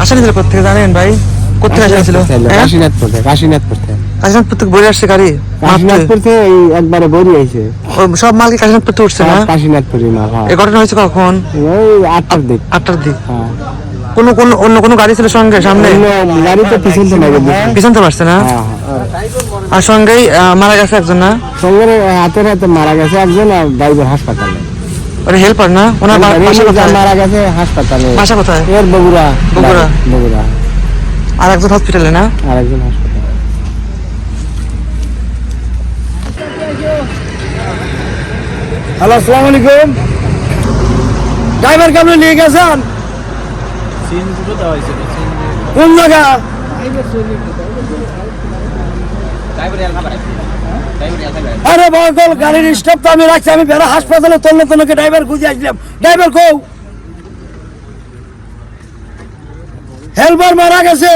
আসেনি ছিল কোথেকে জানেন ভাই? কোথেকে আসেছিল হ্যাঁ? কাশীনাথপুর থেকে কাশীনাথপুর থেকে। কাশীনাথপুর থেকে বলে আসছে গাড়ি? কাশীনাথপুর থেকে এই একবারে বড়ি আইছে। সব কাশীনাথপুর থেকে উঠছে না? কাশীনাথপুরে না হ্যাঁ। এই ঘটনা হয়েছে কখন? ওই আটটার দিক। আটটার দিক। হ্যাঁ। কোনো কোনো অন্য কোনো গাড়ি ছিল সঙ্গে সামনে? গাড়ি তো পিছন তো লাগে পিছন তো পারছে না? আর সঙ্গেই মারা গেছে একজন না? সঙ্গে হাতের হাতে মারা গেছে একজন আর ড্রাইভার হাসপাতালে। ওরা হেল্পার না? ওনার মারা গেছে হাসপাতালে। বাসা কোথায়? এর বগুড়া বগুড়া। বগুড়া। আর একজন হসপিটালে না? আর একজন হাসপাতালে হ্যালো আসসালামু আলাইকুম। ড্রাইভার কেমন নিয়ে গেছেন? কোন জায়গা? আরে বল গাড়ির স্টপ তো আমি রাখছি, আমি বেড়া হাসপাতালে তন্ন তন্নকে ড্রাইভার খুঁজে আসলাম। ড্রাইভার কৌ হেলপার মারা গেছে।